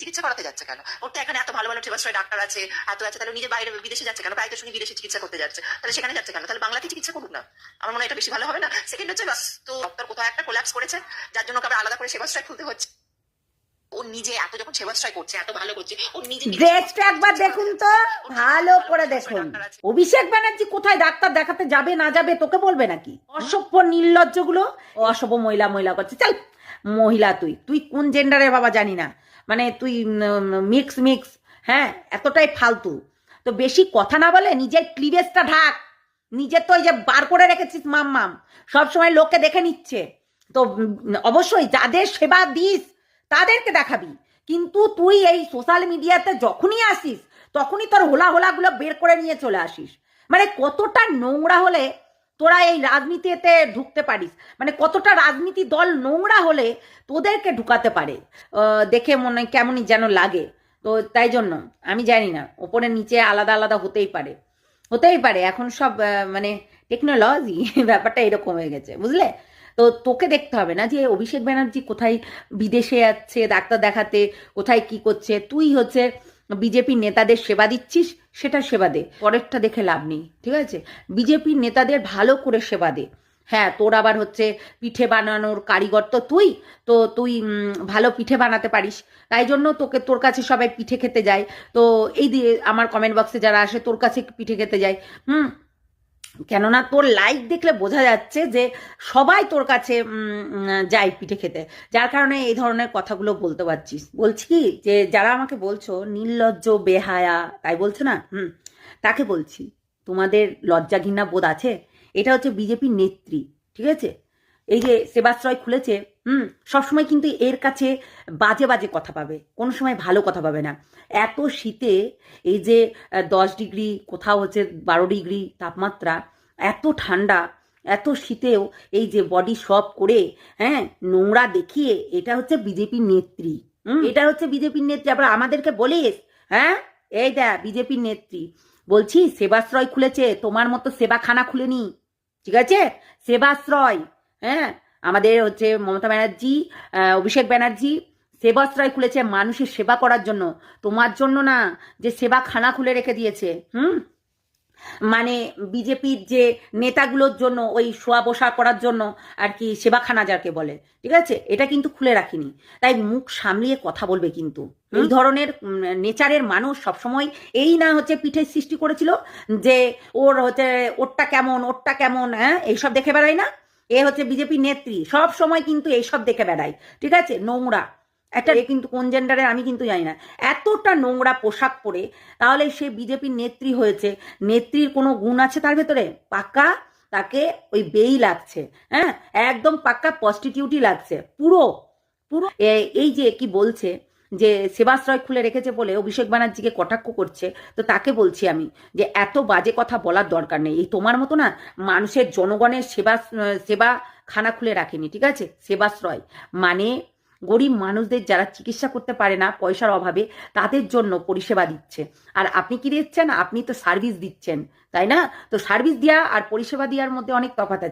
চিকিৎসা করাতে যাচ্ছে কেন? ওর তো এখানে এত ভালো ভালো সেবাশ্রয় ডাক্তার আছে এত আছে তাহলে নিজে বাইরে বিদেশে যাচ্ছে কেন? তো শুনি বিদেশে চিকিৎসা করতে যাচ্ছে। তাহলে সেখানে যাচ্ছে কেন? তাহলে বাংলাতে চিকিৎসা করুক না। আমার মনে হয় এটা বেশি ভালো হবে না। সেকেন্ড হচ্ছে বাস তো ডক্টর কোথাও একটা কোলাপস করেছে যার জন্য ওকে আবার আলাদা করে সেবাশ্রয় খুলতে হচ্ছে। ও নিজে এত যখন সেবাশ্রয় করছে এত ভালো করছে ও নিজে ড্রেসটা একবার দেখুন তো ভালো করে দেখুন। অভিষেক ব্যানার্জি কোথায় ডাক্তার দেখাতে যাবে না যাবে তোকে বলবে নাকি? অসভ্য নির্লজ্জগুলো অসভ্য মহিলা মহিলা করছে। চল মহিলা তুই। তুই কোন জেন্ডারের বাবা জানি না। মানে তুই মিক্স মিক্স হ্যাঁ? এতটাই ফালতু। তো বেশি কথা না বলে নিজের ক্লিভেজটা ঢাক। নিজের তো ওই যে বার করে রেখেছিস মাম মাম সবসময় লোককে দেখে নিচ্ছে। তো অবশ্যই যাদের সেবা দিস, তাদেরকে দেখাবি। কিন্তু তুই এই সোশ্যাল মিডিয়াতে যখনই আসিস, তখনই তোর হোলা হোলাগুলো বের করে নিয়ে চলে আসিস। মানে কতটা নোংরা হলে তোরা এই রাজনীতিতে ঢুকতে পারিস। মানে কতটা রাজনীতি দল নোংরা হলে তোদেরকে ঢুকাতে পারে। দেখে মনে কেমনই যেন লাগে। তো তাই জন্য আমি জানি না, ওপরে নিচে আলাদা আলাদা হতেই পারে। হতেই পারে, এখন সব মানে টেকনোলজি ব্যাপারটা এরকম হয়ে গেছে, বুঝলে? তো তোকে দেখতে হবে না যে অভিষেক ব্যানার্জি কোথায় বিদেশে যাচ্ছে, ডাক্তার দেখাতে, কোথায় কি করছে? তুই হচ্ছে বিজেপির নেতাদের সেবা দিচ্ছিস, সেটা সেবা দে, পরেরটা দেখে লাভ নেই, ঠিক আছে? বিজেপির নেতাদের ভালো করে সেবা দে। হ্যাঁ তোর আবার হচ্ছে পিঠে বানানোর কারিগর তো তুই তো তুই ভালো পিঠে বানাতে পারিস। তাই জন্য তোকে, তোর কাছে সবাই পিঠে খেতে যায়। তো এই দিয়ে আমার কমেন্ট বক্সে যারা আসে, তোর কাছে পিঠে খেতে যায়। হুম কেননা তোর লাইক দেখলে বোঝা যাচ্ছে যে সবাই তোর কাছে যায় পিঠে খেতে। যার কারণে এই ধরনের কথাগুলো বলতে পারছিস। বলছি কি যে, যারা আমাকে বলছো, নির্লজ্জ, বেহায়া, তাই বলছো না? হুম, তাকে বলছি। তোমাদের লজ্জা ঘৃণা বোধ আছে? এটা হচ্ছে বিজেপির নেত্রী, ঠিক আছে? এই যে সেবাশ্রয় খুলেছে, হুম, সবসময় কিন্তু এর কাছে বাজে বাজে কথা পাবে, কোনো সময় ভালো কথা পাবে না। এত শীতে এই যে দশ ডিগ্রি, কোথাও হচ্ছে বারো ডিগ্রি তাপমাত্রা, এত ঠান্ডা, এত শীতেও এই যে বডি সব করে হ্যাঁ নোংরা দেখিয়ে, এটা হচ্ছে বিজেপির নেত্রী। এটা হচ্ছে বিজেপির নেত্রী। আবার আমাদেরকে বলিস হ্যাঁ এই দেখ বিজেপির নেত্রী। বলছি, সেবাশ্রয় খুলেছে, তোমার মতো সেবাখানা খুলেনি, ঠিক আছে? সেবাশ্রয় হ্যাঁ? আমাদের হচ্ছে মমতা ব্যানার্জি অভিষেক ব্যানার্জি সেবাশ্রয় খুলেছে মানুষের সেবা করার জন্য। তোমার জন্য না যে সেবা খানা খুলে রেখে দিয়েছে হুম? মানে বিজেপির যে নেতাগুলোর জন্য ওই শোয়া বসা করার জন্য আর কি সেবাখানা যাকে বলে ঠিক আছে? এটা কিন্তু খুলে রাখিনি। তাই মুখ সামলিয়ে কথা বলবে কিন্তু। এই ধরনের নেচারের মানুষ সবসময় এই না হচ্ছে পিঠের সৃষ্টি করেছিল যে ওর হচ্ছে ওরটা কেমন ওরটা কেমন হ্যাঁ? এইসব দেখে বেড়ায় না? এ হচ্ছে বিজেপি নেত্রী। সব সময় কিন্তু এইসব দেখে বেড়ায়। ঠিক আছে? নোংরা। একটা এ কিন্তু কোন জেন্ডারের আমি কিন্তু জানি না। এতটা নোংরা পোশাক পরে তাহলে সে বিজেপির নেত্রী হয়েছে। নেত্রীর কোনো গুণ আছে তার ভেতরে? পাক্কা তাকে ওই বেই লাগছে। হ্যাঁ? একদম পাক্কা প্রস্টিটিউটই লাগছে। পুরো পুরো। এই যে কি বলছে যে সেবাশ্রয় খুলে রেখেছে বলে অভিষেক ব্যানার্জিকে কটাক্ষ করছে, তো তাকে বলছি আমি যে এত বাজে কথা বলার দরকার নেই। এই তোমার মতো না মানুষের জনগণের সেবা সেবা খানা খুলে রাখেনি, ঠিক আছে? সেবাশ্রয়। মানে গরিব মানুষদের যারা চিকিৎসা করতে পারে না পয়সার অভাবে, তাদের জন্য পরিষেবা দিচ্ছে। আর আপনি কি দিচ্ছেন? আপনি তো সার্ভিস দিচ্ছেন, তাই না? তো সার্ভিস দেওয়া আর পরিষেবা দেওয়ার মধ্যে অনেক তফাৎ আছে।